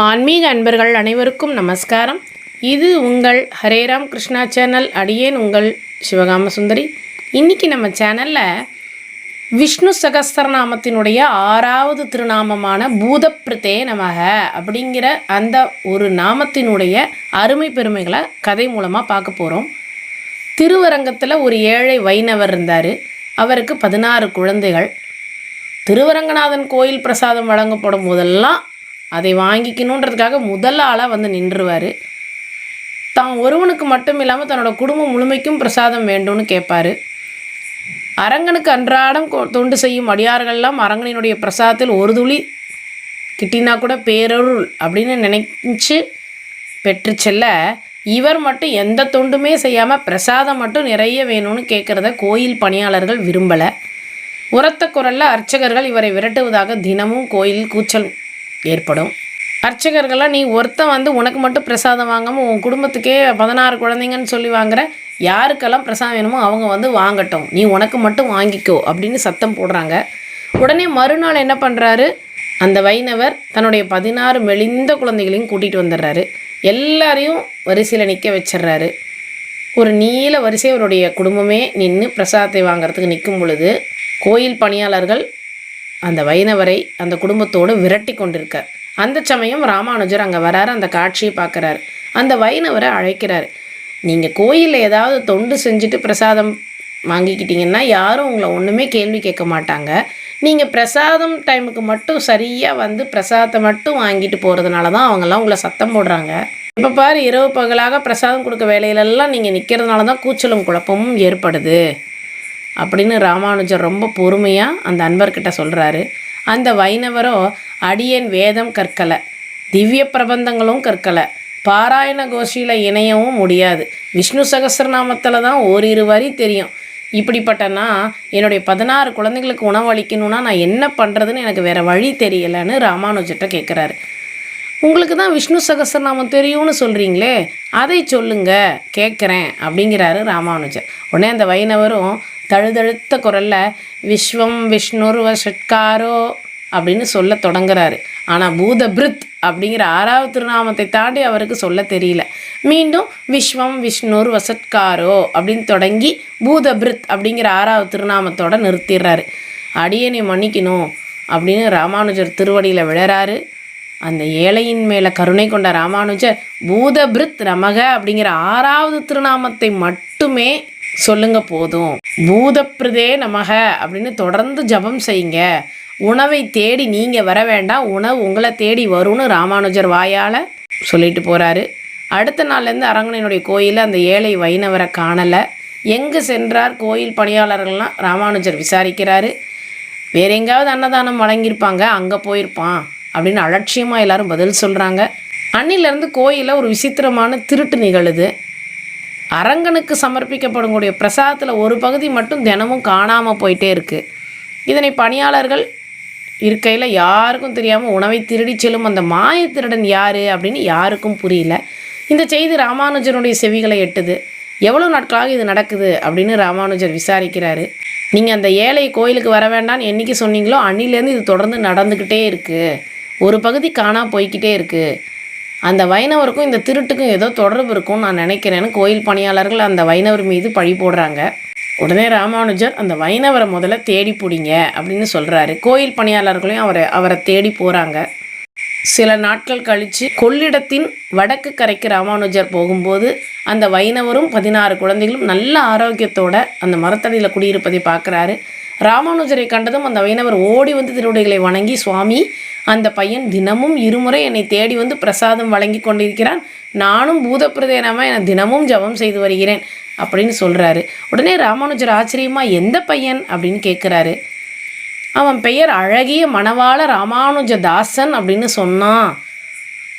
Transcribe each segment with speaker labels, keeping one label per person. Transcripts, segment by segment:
Speaker 1: ஆன்மீக அன்பர்கள் அனைவருக்கும் நமஸ்காரம். இது உங்கள் ஹரேராம் கிருஷ்ணா சேனல் அடியேன் உங்கள் சிவகாம சுந்தரி. இன்னைக்கு நம்ம சேனலில் விஷ்ணு சகஸ்திரநாமத்தினுடைய ஆறாவது திருநாமமான பூதப்பிரதே நமக அப்படிங்கிற அந்த ஒரு நாமத்தினுடைய அருமை பெருமைகளை கதை மூலமாக பார்க்க போகிறோம் திருவரங்கத்தில் ஒரு ஏழை வைணவர் இருந்தார். அவருக்கு பதினாறு குழந்தைகள். திருவரங்கநாதன் கோயில் பிரசாதம் வழங்கப்படும் போதெல்லாம் அதை வாங்கிக்கணுன்றதுக்காக முதல் ஆளாக வந்து நின்றுவார் தான் ஒருவனுக்கு மட்டும் இல்லாமல் தன்னோட குடும்பம் முழுமைக்கும் பிரசாதம் வேண்டும்னு கேட்பார். அரங்கனுக்கு அன்றாடம் கொ- தொண்டு செய்யும் அடியார்கள்லாம் அரங்கனினுடைய பிரசாதத்தில் ஒரு துளி கிட்டினா கூட பேரருள் அப்படின்னு நினைச்சு பெற்று செல்ல இவர் மட்டும் எந்த தொண்டுமே செய்யாமல் பிரசாதம் மட்டும் நிறைய வேணும்னு கேட்குறத கோயில் பணியாளர்கள் விரும்பலை. உரத்த குரலில் அர்ச்சகர்கள் இவரை விரட்டுவதாக தினமும் கோயில் கூச்சல் ஏற்படும். அர்ச்சகர்கள்லாம் நீ ஒருத்தன் வந்து உனக்கு மட்டும் பிரசாதம் வாங்காமல் உன் குடும்பத்துக்கே பதினாறு குழந்தைங்கன்னு சொல்லி வாங்குற யாருக்கெல்லாம் பிரசாதம் வேணுமோ அவங்க வந்து வாங்கட்டும். நீ உனக்கு மட்டும் வாங்கிக்கோ அப்படின்னு சத்தம் போடுறாங்க. உடனே மறுநாள் என்ன பண்ணுறாரு அந்த வைணவர் தன்னுடைய பதினாறு மெலிந்த குழந்தைகளையும் கூட்டிகிட்டு வந்துடுறாரு. எல்லாரையும் வரிசையில் நிற்க வச்சிடுறாரு. ஒரு நீல வரிசை அவருடைய குடும்பமே நின்று பிரசாதத்தை வாங்குறதுக்கு நிற்கும் பொழுது கோயில் பணியாளர்கள் அந்த வைணவரை அந்த குடும்பத்தோடு விரட்டி கொண்டிருக்கார். அந்த சமயம் ராமானுஜர் அங்கே வராரு அந்த காட்சியை பார்க்குறாரு. அந்த வைணவரை அழைக்கிறார். நீங்கள் கோயிலில் ஏதாவது தொண்டு செஞ்சுட்டு பிரசாதம் வாங்கிக்கிட்டிங்கன்னா யாரும் உங்களை ஒன்றுமே கேள்வி கேட்க மாட்டாங்க. நீங்கள் பிரசாதம் டைமுக்கு மட்டும் சரியாக வந்து பிரசாதத்தை மட்டும் வாங்கிட்டு போகிறதுனால தான் அவங்கெல்லாம் உங்களை சத்தம் போடுறாங்க. இப்போ பாரு இரவு பகலாக பிரசாதம் கொடுக்க வேலையிலெல்லாம் நீங்கள் நிற்கிறதுனால தான் கூச்சலும் குழப்பமும் ஏற்படுது. அப்படின்னு ராமானுஜர் ரொம்ப பொறுமையாக அந்த அன்பர்கிட்ட சொல்கிறாரு அந்த வைணவரோ அடியேன் வேதம் கற்கலை. திவ்ய பிரபந்தங்களும் கற்கலை. பாராயண கோஷியில் இணையவும் முடியாது. விஷ்ணு சகஸ்ரநாமத்தில் தான் ஓரிரு வரி தெரியும். இப்படிப்பட்டனா என்னுடைய பதினாறு குழந்தைங்களுக்கு உணவளிக்கணும்னா நான் என்ன பண்ணுறதுன்னு எனக்கு வேறு வழி தெரியலைன்னு ராமானுஜர்கிட்ட கேட்குறாரு உங்களுக்கு தான் விஷ்ணு சகஸ்ரநாமம் தெரியும்னு சொல்கிறீங்களே அதை சொல்லுங்க கேட்குறேன் அப்படிங்கிறாரு ராமானுஜர். உடனே அந்த வைணவரும் தழுதழுத்த குரலில் விஸ்வம் விஷ்ணுர்வ ஷட்காரோ அப்படின்னு சொல்ல தொடங்குறாரு. ஆனால் பூதபிருத் அப்படிங்கிற ஆறாவது திருநாமத்தை தாண்டி அவருக்கு சொல்ல தெரியல. மீண்டும் விஸ்வம் விஷ்ணுர் வசத்காரோ அப்படின்னு தொடங்கி பூதபிருத் அப்படிங்கிற ஆறாவது திருநாமத்தோட நிறுத்திடுறாரு. அடியனை மன்னிக்கணும் அப்படின்னு ராமானுஜர் திருவடியில் விழறாரு. அந்த ஏழையின் மேலே கருணை கொண்ட ராமானுஜர் பூதபிருத் நமக அப்படிங்கிற ஆறாவது திருநாமத்தை மட்டுமே சொல்லுங்க போதும். பூதப்பிரதே நமக அப்படின்னு தொடர்ந்து ஜபம் செய்யுங்க. உணவை தேடி நீங்கள் வர வேண்டாம். உணவு உங்களை தேடி வரும்னு ராமானுஜர் வாயால் சொல்லிட்டு போகிறாரு அடுத்த நாள்லேருந்து அரங்கனையினுடைய கோயிலில் அந்த ஏழை வைணவரை காணலை. எங்கே சென்றார் கோயில் பணியாளர்கள்லாம் ராமானுஜர் விசாரிக்கிறாரு. வேற எங்கேயாவது அன்னதானம் வழங்கியிருப்பாங்க அங்கே போயிருப்பான் அப்படின்னு அலட்சியமாக எல்லாரும் பதில் சொல்கிறாங்க அன்னிலேருந்து கோயிலில் ஒரு விசித்திரமான திருட்டு நிகழுது. அரங்கனுக்கு சமர்ப்பிக்கப்படக்கூடிய பிரசாதத்தில் ஒரு பகுதி மட்டும் தினமும் காணாமல் போயிட்டே இருக்குது இதனை பணியாளர்கள் இருக்கையில் யாருக்கும் தெரியாமல் உணவை திருடி செல்லும் அந்த மாய திருடன் யார் அப்படின்னு யாருக்கும் புரியல. இந்த செய்தி ராமானுஜனுடைய செவிகளை எட்டுது. எவ்வளோ நாட்களாக இது நடக்குது அப்படின்னு ராமானுஜர் விசாரிக்கிறாரு. நீங்கள் அந்த ஏழை கோயிலுக்கு வர வேண்டாம்னு என்றைக்கு சொன்னீங்களோ அன்னிலேருந்து இது தொடர்ந்து நடந்துக்கிட்டே இருக்குது ஒரு பகுதி காணா போய்க்கிட்டே இருக்குது அந்த வைணவருக்கும் இந்த திருட்டுக்கும் ஏதோ தொடர்பு இருக்கும்னு நான் நினைக்கிறேன்னு கோயில் பணியாளர்கள் அந்த வைணவர் மீது பழி போடுறாங்க. உடனே ராமானுஜர் அந்த வைணவரை முதல்ல தேடி பிடிங்க அப்படின்னு சொல்கிறாரு கோயில் பணியாளர்களையும் அவரை அவரை தேடி போகிறாங்க சில நாட்கள் கழித்து கொள்ளிடத்தின் வடக்கு கரைக்கு ராமானுஜர் போகும்போது அந்த வைணவரும் பதினாறு குழந்தைகளும் நல்ல ஆரோக்கியத்தோட அந்த மரத்தடியில் குடியிருப்பதை பார்க்குறாரு. ராமானுஜரை கண்டதும் அந்த வைணவர் ஓடி வந்து திருவடிகளை வணங்கி சுவாமி அந்த பையன் தினமும் இருமுறை என்னை தேடி வந்து பிரசாதம் வழங்கி கொண்டிருக்கிறான். நானும் பூதப்பிரதேனமாக என தினமும் ஜெபம் செய்து வருகிறேன் அப்படின்னு சொல்கிறாரு உடனே ராமானுஜர் ஆச்சரியமாக எந்த பையன்? அப்படின்னு கேட்குறாரு அவன் பெயர் அழகிய மணவாள ராமானுஜதாசன் அப்படின்னு சொன்னான்.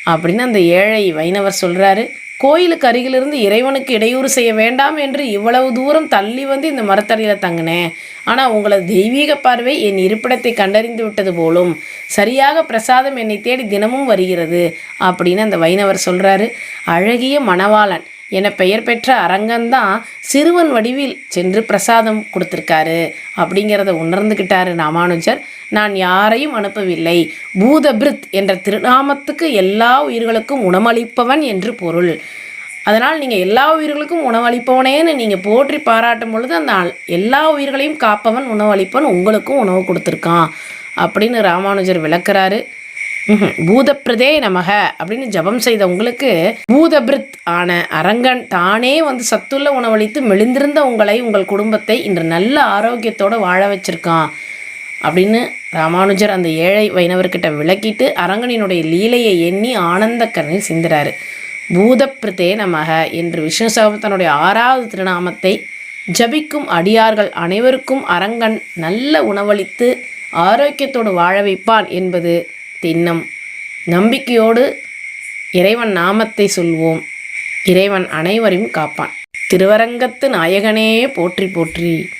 Speaker 1: அப்படின்னு அந்த ஏழை வைணவர் சொல்கிறாரு கோயிலுக்கு அருகிலிருந்து இறைவனுக்கு இடையூறு செய்ய வேண்டாம் என்று இவ்வளவு தூரம் தள்ளி வந்து இந்த மரத்தடியில் தங்கினேன் ஆனால் உங்களது தெய்வீக பார்வை என் இருப்பிடத்தை கண்டறிந்து விட்டது போலும். சரியாக பிரசாதம் என்னை தேடி தினமும் வருகிறது அப்படின்னு அந்த வைணவர் சொல்கிறாரு அழகிய மணவாளன் என பெயர் பெற்ற அரங்கன்தான் சிறுவன் வடிவில் சென்று பிரசாதம் கொடுத்துருக்காரு அப்படிங்கிறத உணர்ந்துக்கிட்டாரு ராமானுஜர். நான் யாரையும் அனுப்பவில்லை. பூதபிருத் என்ற திருநாமத்துக்கு எல்லா உயிர்களுக்கும் உணமளிப்பவன் என்று பொருள். அதனால் நீங்கள் எல்லா உயிர்களுக்கும் உணவளிப்பவனேன்னு நீங்கள் போற்றி பாராட்டும் பொழுது அந்த எல்லா உயிர்களையும் காப்பவன் உணவளிப்பவன் உங்களுக்கும் உணவு கொடுத்துருக்கான் அப்படின்னு ராமானுஜர் விளக்குறாரு. பூதப்பிரதே நமக அப்படின்னு ஜெபம் செய்த உங்களுக்கு பூதபிருத் ஆன அரங்கன் தானே வந்து சத்துள்ள உணவளித்து மெலிந்திருந்த உங்களை உங்கள் குடும்பத்தை இன்று நல்ல ஆரோக்கியத்தோடு வாழ வச்சிருக்கான். அப்படின்னு ராமானுஜர் அந்த ஏழை வைணவர்கிட்ட விளக்கிட்டு அரங்கனினுடைய லீலையை எண்ணி ஆனந்த கண்ணீர் சிந்துறாரு. பூதப்பிரதே நமக என்று விஷ்ணு சகவத்தனுடைய ஆறாவது திருநாமத்தை ஜபிக்கும் அடியார்கள் அனைவருக்கும் அரங்கன் நல்ல உணவளித்து ஆரோக்கியத்தோடு வாழ வைப்பான் என்பது திண்ணம். நம்பிக்கையோடு இறைவன் நாமத்தை சொல்வோம். இறைவன் அனைவரையும் காப்பான். திருவரங்கத்து நாயகனே போற்றி போற்றி.